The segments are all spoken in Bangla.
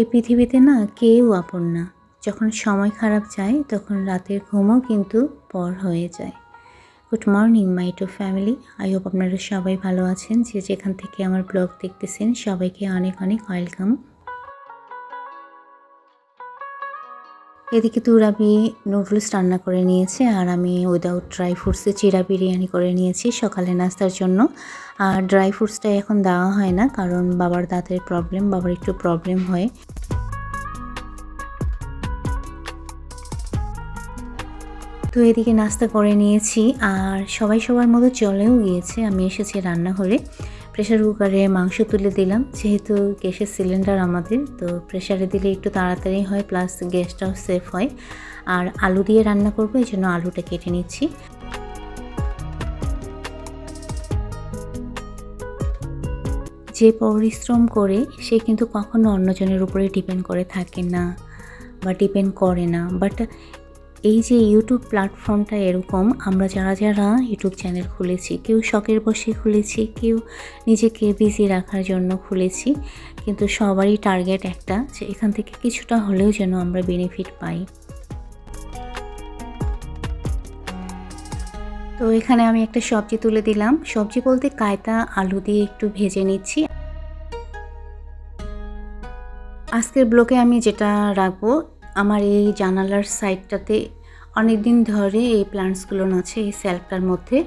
এই পৃথিবীতে না কেউ আপন না। যখন সময় খারাপ যায়, তখন রাতের ঘুমও কিন্তু পর হয়ে যায়। Good morning my to family I hope আপনারা সবাই ভালো আছেন। যে যেখান থেকে আমার ব্লগ দেখতেছেন, সবাইকে অনেক অনেক ওয়েলকাম এদিকে তুরাবি নুডলস রান্না করে নিয়েছে আর আমি উইদাউট ড্রাই ফ্রুটসে চিরা বিরিয়ানি করে নিয়েছি সকালে নাস্তার জন্য। আর ড্রাই ফ্রুটসটা এখন দেওয়া হয় না কারণ বাবার দাঁতের প্রবলেম বাবার একটু প্রবলেম হয়। তো এদিকে নাস্তা করে নিয়েছি আর সবাই সবার মতো চলেও গিয়েছে। আমি এসেছি রান্নাঘরে। প্রেশার কুকারে মাংস তুলে দিলাম। যেহেতু গ্যাসের সিলিন্ডার আমাদের, তো প্রেশারে দিলে একটু তাড়াতাড়ি হয় প্লাস গ্যাসটাও সেফ হয়। আর আলু দিয়ে রান্না করব, এই জন্য আলুটা কেটে নিচ্ছি। যে পরিশ্রম করে, সে কিন্তু কখনো অন্যজনের উপরে ডিপেন্ড করে থাকে না, বা ডিপেন্ড করে না। বাট এই যে ইউটিউব প্ল্যাটফর্মটা এরকম, আমরা যারা যারা ইউটিউব চ্যানেল খুলেছি, কেউ শখের বসে খুলেছি, কেউ নিজেকে বিজি রাখার জন্য খুলেছি, কিন্তু সবারই টার্গেট একটা যে এখান থেকে কিছুটা হলেও যেন আমরা বেনিফিট পাই। তো এখানে আমি একটা সবজি তুলে দিলাম। সবজি বলতে কায়তা আলু দিয়ে একটু ভেজে নিচ্ছি। আজকের ব্লকে আমি যেটা রাখব আমার এই জানালার সাইডটাতে অনেক দিন ধরে এই প্লান্টসগুলো আছে, এই সেলফটার মধ্যে।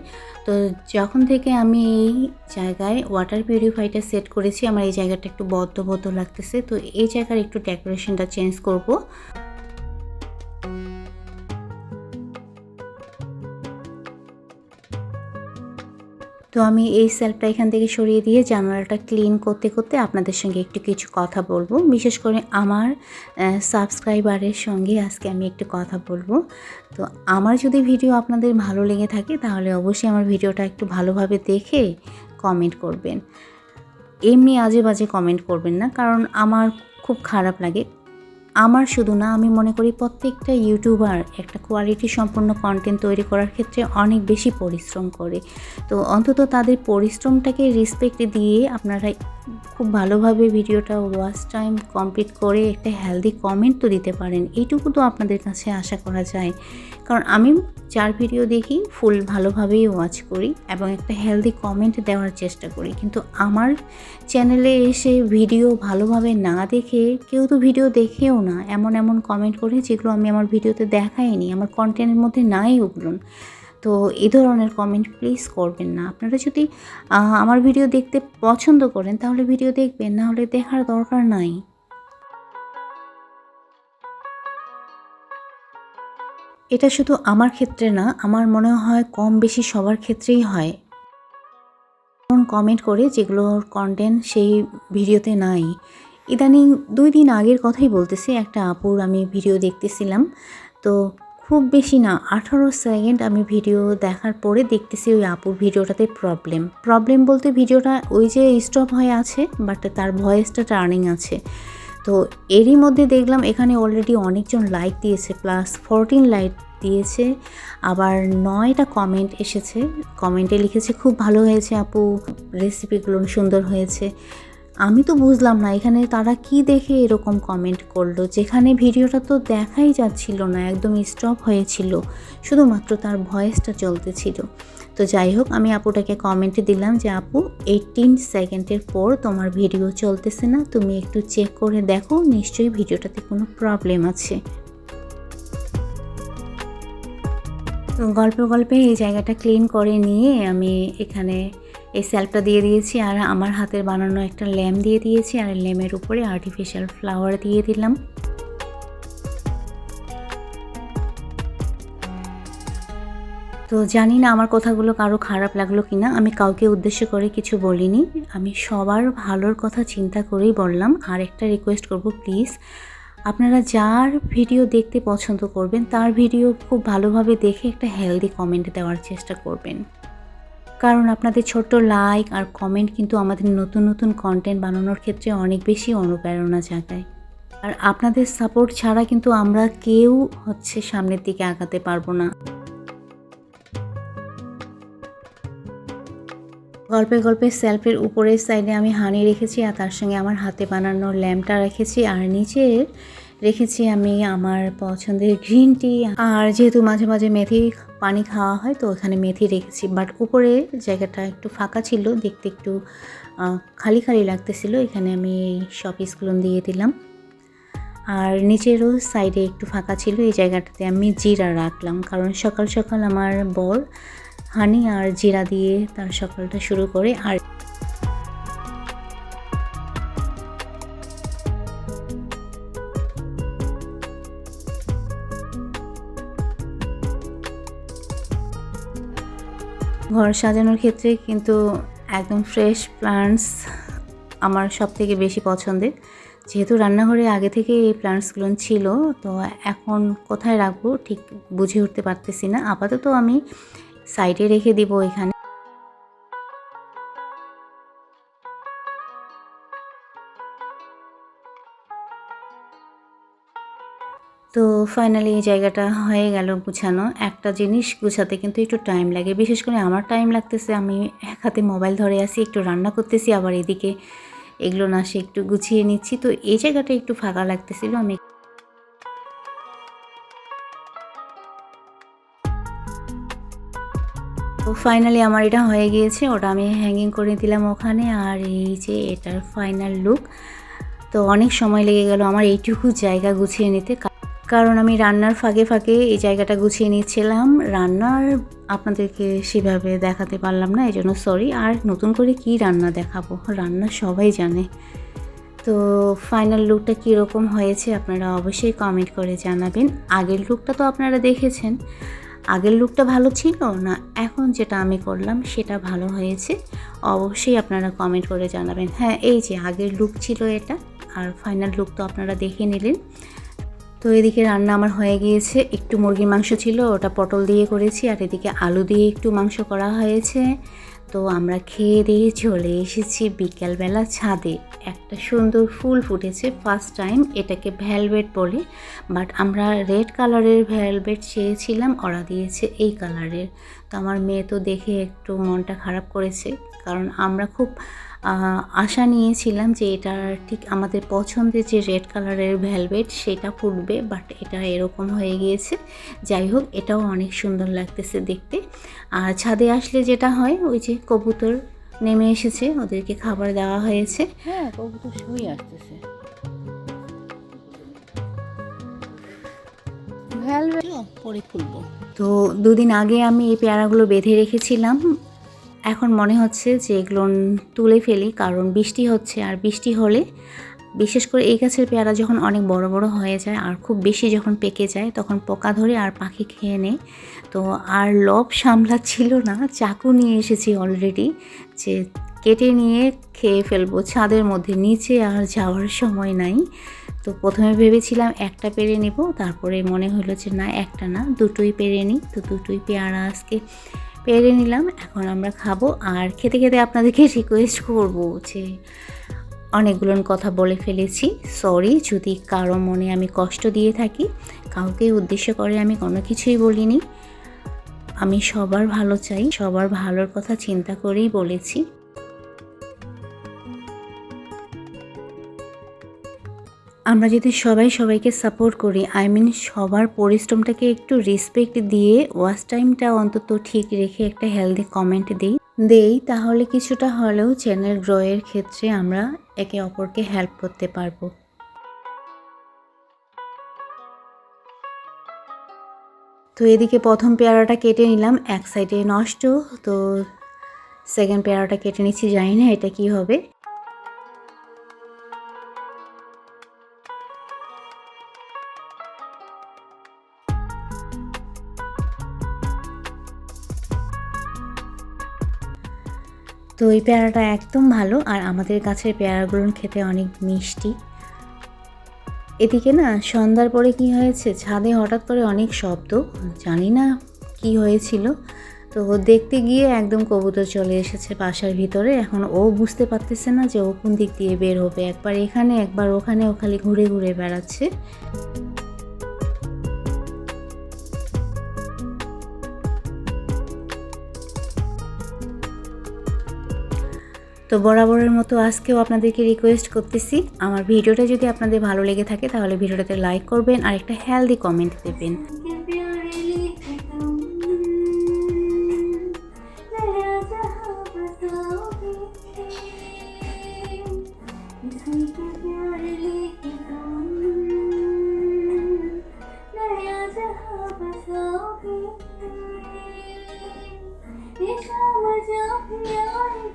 তো যখন থেকে আমি এই জায়গায় ওয়াটার পিউরিফাইটা সেট করেছি, আমার এই জায়গাটা একটু বদ্ধ বদ্ধ লাগতেছে। তো এই জায়গার একটু ডেকোরেশনটা চেঞ্জ করব। তো আমি এই সেলফটা এখান থেকে সরিয়ে দিয়ে জানালাটা ক্লিন করতে করতে আপনাদের সঙ্গে একটু কিছু কথা বলব। বিশেষ করে আমার সাবস্ক্রাইবারের সঙ্গে আজকে আমি একটু কথা বলব। তো আমার যদি ভিডিও আপনাদের ভালো লেগে থাকে, তাহলে অবশ্যই আমার ভিডিওটা একটু ভালোভাবে দেখে কমেন্ট করবেন। এমনি আজে বাজে কমেন্ট করবেন না, কারণ আমার খুব খারাপ লাগে। আমার শুধু না, আমি মনে করি প্রত্যেকটা ইউটিউবার একটা কোয়ালিটি সম্পন্ন কন্টেন্ট তৈরি করার ক্ষেত্রে অনেক বেশি পরিশ্রম করে। তো অন্তত তাদের পরিশ্রমটাকে রেসপেক্ট দিয়ে আপনারা খুব ভালোভাবে ভিডিওটা ওয়াচ টাইম কমপ্লিট করে একটা হেলদি কমেন্ট তো দিতে পারেন। এইটুকু তো আপনাদের কাছে আশা করা যায়। কারণ আমি যার ভিডিও দেখি, ফুল ভালোভাবেই ওয়াচ করি এবং একটা হেলদি কমেন্ট দেওয়ার চেষ্টা করি। কিন্তু আমার চ্যানেলে এসে ভিডিও ভালোভাবে না দেখে, কেউ তো ভিডিও দেখেও না, এমন এমন কমেন্ট করে যেগুলো আমি আমার ভিডিওতে দেখাইনি, আমার কন্টেন্টের মধ্যে নাই উঠলুন তো এই ধরনের কমেন্ট প্লিজ করবেন না। আপনারা যদি আমার ভিডিও দেখতে পছন্দ করেন, তাহলে ভিডিও দেখবেন, না হলে দেখার দরকার নাই। এটা শুধু আমার ক্ষেত্রে না, আমার মনে হয় কম বেশি সবার ক্ষেত্রেই হয়। কমেন্ট করে যেগুলোর কন্টেন্ট সেই ভিডিওতে নাই। ইদানিং দুই দিন আগের কথাই বলতেছি, একটা আপুর আমি ভিডিও দেখতেছিলাম। তো খুব বেশি না, আঠারো সেকেন্ড আমি ভিডিও দেখার পরে দেখতেছি ওই আপুর ভিডিওটাতে প্রবলেম প্রবলেম বলতে ভিডিওটা ওই যে স্টপ হয়ে আছে বাট তার ভয়েসটা টার্নিং আছে। তো এরই মধ্যে দেখলাম এখানে অলরেডি অনেকজন লাইক দিয়েছে প্লাস ফোরটিন লাইক দিয়েছে, আবার নয়টা কমেন্ট এসেছে। কমেন্টে লিখেছে, খুব ভালো হয়েছে আপু রেসিপিগুলো সুন্দর হয়েছে। আমি তো বুঝলাম না, এখানে তারা কি দেখে এরকম কমেন্ট করল? যেখানে ভিডিওটা তো দেখাই যাচ্ছিল না একদম স্টপ হয়েছিল। শুধুমাত্র তার ভয়েসটা চলতেছিল। তো যাই হোক, আমি আপুটাকে কমেন্টে দিলাম যে, আপু এইটিন সেকেন্ডের পর তোমার ভিডিও চলতেছে না, তুমি একটু চেক করে দেখো, নিশ্চয়ই ভিডিওটাতে কোনো প্রবলেম আছে। তো গল্প গল্পে এই জায়গাটা ক্লিন করে নিয়ে আমি এখানে এই স্যালপটা দিয়ে দিয়েছি আর আমার হাতের বানানো একটা ল্যাম্প দিয়ে দিয়েছি আর ল্যাম্পের উপরে আর্টিফিশিয়াল ফ্লাওয়ার দিয়ে দিলাম। তো জানি না আমার কথাগুলো কারও খারাপ লাগল কি না আমি কাউকে উদ্দেশ্য করে কিছু বলিনি। আমি সবার ভালোর কথা চিন্তা করেই বললাম। আর একটা রিকোয়েস্ট করব প্লিজ আপনারা যার ভিডিও দেখতে পছন্দ করবেন, তার ভিডিও খুব ভালোভাবে দেখে একটা হেলদি কমেন্ট দেওয়ার চেষ্টা করবেন। কারণ আপনাদের ছোট্ট লাইক আর কমেন্ট কিন্তু আমাদের নতুন নতুন কন্টেন্ট বানানোর ক্ষেত্রে অনেক বেশি অনুপ্রেরণা জাগায়। আর আপনাদের সাপোর্ট ছাড়া কিন্তু আমরা কেউ হচ্ছে সামনের দিকে আগাতে পারব না। গল্পে গল্পে সেলফের উপরের সাইডে আমি হানি রেখেছি আর তার সঙ্গে আমার হাতে বানানো ল্যাম্পটা রেখেছি আর নিচের রেখেছি আমি আমার পছন্দের গ্রিন টি আর যেহেতু মাঝে মাঝে মেথি পানি খাওয়া হয়, তো ওখানে মেথি রেখেছি। বাট উপরে জায়গাটা একটু ফাঁকা ছিল, দেখতে একটু খালি খালি লাগতেছিল। এখানে আমি এই শপিসগুলো দিয়ে দিলাম। আর নিচেরও সাইডে একটু ফাঁকা ছিল, এই জায়গাটাতে আমি জিরা রাখলাম। কারণ সকাল সকাল আমার বর হানি আর জিরা দিয়ে তার সকালটা শুরু করে। আর ঘর সাজানোর ক্ষেত্রে কিন্তু একদম ফ্রেশ প্লান্টস আমার সব থেকে বেশি পছন্দের। যেহেতু রান্নাঘরে আগে থেকে এই প্লান্টসগুলো ছিল, তো এখন কোথায় রাখব ঠিক বুঝে উঠতে পারতেছি না। আপাতত আমি সাইডে রেখে দিব এখানে। তো ফাইনালি এই জায়গাটা হয়ে গেল গুছানো। একটা জিনিস গুছাতে কিন্তু একটু টাইম লাগে। বিশেষ করে আমার টাইম লাগতেছে, আমি এক হাতে মোবাইল ধরে আছি, একটু রান্না করতেছি, আবার এদিকে এগুলো না সে একটু গুছিয়ে নিচ্ছি। তো এই জায়গাটা একটু ফাঁকা লাগতেছিল, আমি তো ফাইনালি আমার এটা হয়ে গিয়েছে, ওটা আমি হ্যাঙ্গিং করে দিলাম ওখানে। আর এই যে এটার ফাইনাল লুক তো অনেক সময় লেগে গেল আমার এইটুকু জায়গা গুছিয়ে নিতে। কারণ আমি রান্নার ফাঁকে ফাঁকে এই জায়গাটা গুছিয়ে নিচ্ছিলাম। রান্নার আপনাদেরকে সেভাবে দেখাতে পারলাম না এই জন্য সরি আর নতুন করে কি রান্না দেখাবো? রান্না সবাই জানে। তো ফাইনাল লুকটা কীরকম হয়েছে আপনারা অবশ্যই কমেন্ট করে জানাবেন। আগের লুকটা তো আপনারা দেখেছেন। আগের লুকটা ভালো ছিল না এখন যেটা আমি করলাম সেটা ভালো হয়েছে? অবশ্যই আপনারা কমেন্ট করে জানাবেন। হ্যাঁ এই যে আগের লুক ছিল এটা। আর ফাইনাল লুক তো আপনারা দেখে নিলেন। তো এদিকে রান্না আমার হয়ে গিয়েছে। একটু মুরগির মাংস ছিল, ওটা পটল দিয়ে করেছি, আর এদিকে আলু দিয়ে একটু মাংস করা হয়েছে। তো আমরা খেয়ে দিয়ে চলে এসেছি বিকেলবেলা ছাদে। একটা সুন্দর ফুল ফুটেছে ফার্স্ট টাইম এটাকে ভ্যালভেট বলে বাট আমরা রেড কালারের ভ্যালভেট চেয়েছিলাম, ওরা দিয়েছে এই কালারের তো আমার মেয়ে তো দেখে একটু মনটা খারাপ করেছে, কারণ আমরা খুব আশা নিয়েছিলাম যে এটা ঠিক আমাদের পছন্দের যে রেড কালারের ভ্যালভেট সেটা ফুটবে বাট এটা এরকম হয়ে গিয়েছে। যাই হোক এটাও অনেক সুন্দর লাগতেছে দেখতে। আর ছাদে আসলে যেটা হয় ওই যে কবুতর নেমে এসেছে ওদেরকে খাবার দেওয়া হয়েছে। হ্যাঁ কবুতর শুয়ে আসতেছে। ভ্যালভেট পরে খুলবো। তো দুদিন আগে আমি এই পেয়ারাগুলো বেঁধে রেখেছিলাম এখন মনে হচ্ছে যে এগুলো তুলে ফেলি, কারণ বৃষ্টি হচ্ছে আর বৃষ্টি হলে বিশেষ করে এই গাছের পেয়ারা যখন অনেক বড় বড় হয়ে যায় আর খুব বেশি যখন পেকে যায় তখন পোকা ধরে আর পাখি খেয়ে নেয়। তো আর লব সামলাচ্ছিল না, চাকু নিয়ে এসেছি অলরেডি যে কেটে নিয়ে খেয়ে ফেলব, ছাদের মধ্যে, নিচে আর যাওয়ার সময় নাই। তো প্রথমে ভেবেছিলাম একটা পেরে নিব, তারপরে মনে হলো যে না, একটা না, দুটোই পেরে নিই। তো দুটোই পেয়ারা আজকে পেরে নিলাম, এখন আমরা খাব। আর খেতে খেতে আপনাদেরকে রিকোয়েস্ট করব যে অনেকগুলো কথা বলে ফেলেছি। সরি যদি কারও মনে আমি কষ্ট দিয়ে থাকি, কাউকে উদ্দেশ্য করে আমি কোনো কিছুই বলিনি। আমি সবার ভালো চাই, সবার ভালোর কথা চিন্তা করেই বলেছি। আমরা যদি সবাই সবাইকে সাপোর্ট করি আই মিন সবার পরিশ্রমটাকে একটু রেসপেক্ট দিয়ে ওয়াচ টাইমটা অন্তত ঠিক রেখে একটা হেলদি কমেন্ট দিই। দেই তাহলে কিছুটা হলেও চ্যানেল গ্রোয়ের ক্ষেত্রে আমরা একে অপরকে হেল্প করতে পারব। তো এদিকে প্রথম পেয়ারাটা কেটে নিলাম, এক সাইডে নষ্ট, তো সেকেন্ড পেয়ারাটা কেটে নিচ্ছি, জানি না এটা কি হবে। তো এই পেয়ারাটা একদম ভালো আর আমাদের গাছের পেয়ারাগুলো খেতে অনেক মিষ্টি। এদিকে না, সন্ধ্যার পরে কি হয়েছে? ছাদে হঠাৎ করে অনেক শব্দ। জানি না কি হয়েছিল। তো দেখতে গিয়ে একদম কবুতর চলে এসেছে বাসার ভিতরে। এখন ও বুঝতে পারতেছে না যে ও কোন দিক দিয়ে বের হবে। একবার এখানে, একবার ওখানে, ও খালি ঘুরে ঘুরে বেড়াচ্ছে। তো বরাবরের মতো আজকেও আপনাদেরকে রিকোয়েস্ট করতেছি। আমার ভিডিওটা যদি আপনাদের ভালো লেগে থাকে, তাহলে ভিডিওটাতে লাইক করবেন আর একটা হেলদি কমেন্ট দেবেন।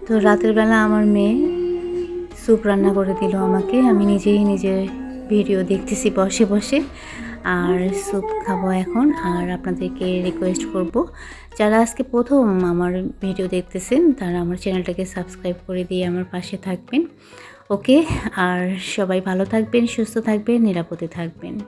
তো রাতের বেলা আমার মেয়ে স্যুপ রান্না করে দিল আমাকে। আমি নিজেই নিজের ভিডিও দেখতেছি বসে বসে। আর স্যুপ খাব এখন। আর আপনাদেরকে রিকোয়েস্ট করব, যারা আজকে প্রথম আমার ভিডিও দেখতেছেন, তারা আমার চ্যানেলটাকে সাবস্ক্রাইব করে দিয়ে আমার পাশে থাকবেন। ওকে? আর সবাই ভালো থাকবেন, সুস্থ থাকবেন, নিরাপদে থাকবেন।